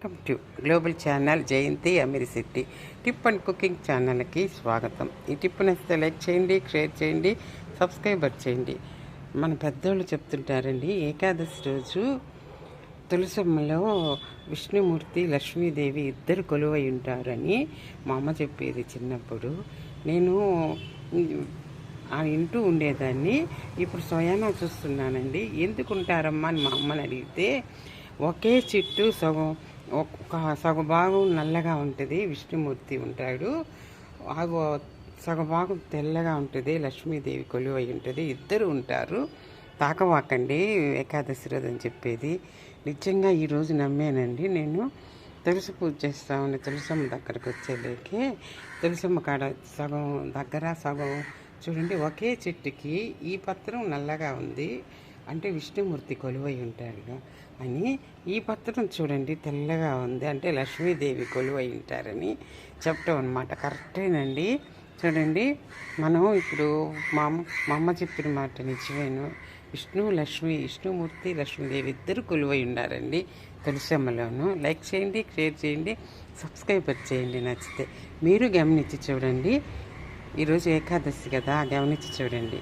Welcome to global channel Jayanthi Amirisetti tip and cooking ఛానల్కి స్వాగతం. ఈ టిప్ నచ్చితే లైక్ చేయండి షేర్ చేయండి సబ్స్క్రైబర్ చేయండి. మన పెద్దోళ్ళు చెప్తుంటారండి ఏకాదశి రోజు తులసమ్మలో విష్ణుమూర్తి లక్ష్మీదేవి ఇద్దరు కొలువై ఉంటారని మా అమ్మ చెప్పేది చిన్నప్పుడు. నేను ఆ ఇంటూ ఉండేదాన్ని. ఇప్పుడు స్వయానా చూస్తున్నానండి. ఎందుకుంటారమ్మా అని మా అమ్మని అడిగితే ఒకే చెట్టు సగం ఒక సగభాగం నల్లగా ఉంటుంది విష్ణుమూర్తి ఉంటాడు. ఆ తెల్లగా ఉంటుంది లక్ష్మీదేవి కొలువై ఉంటుంది ఇద్దరు ఉంటారు. తాకవాకండి ఏకాదశి రోజు అని చెప్పేది. నిజంగా ఈరోజు నమ్మానండి నేను. తులసి పూజ చేస్తా ఉండే తులసమ్మ దగ్గరకు వచ్చేలేకే. తులసమ్మ కాడ సగం దగ్గర సగం చూడండి ఒకే చెట్టుకి ఈ పత్రం నల్లగా ఉంది. అంటే విష్ణుమూర్తి కొలువై ఉంటాడుగా అని ఈ పత్రం చూడండి తెల్లగా ఉంది. అంటే లక్ష్మీదేవి కొలువై ఉంటారని చెప్పటం అనమాట కరెక్టేనండి. చూడండి మనం ఇప్పుడు మా అమ్మ మా అమ్మ చెప్పిన మాట నిజమేను. విష్ణు లక్ష్మి విష్ణుమూర్తి లక్ష్మీదేవి ఇద్దరు కొలువై ఉన్నారండి తులసమ్మలోను. లైక్ చేయండి షేర్ చేయండి సబ్స్క్రైబర్ చేయండి నచ్చితే. మీరు గమనించి చూడండి. ఈరోజు ఏకాదశి కదా గమనించి చూడండి.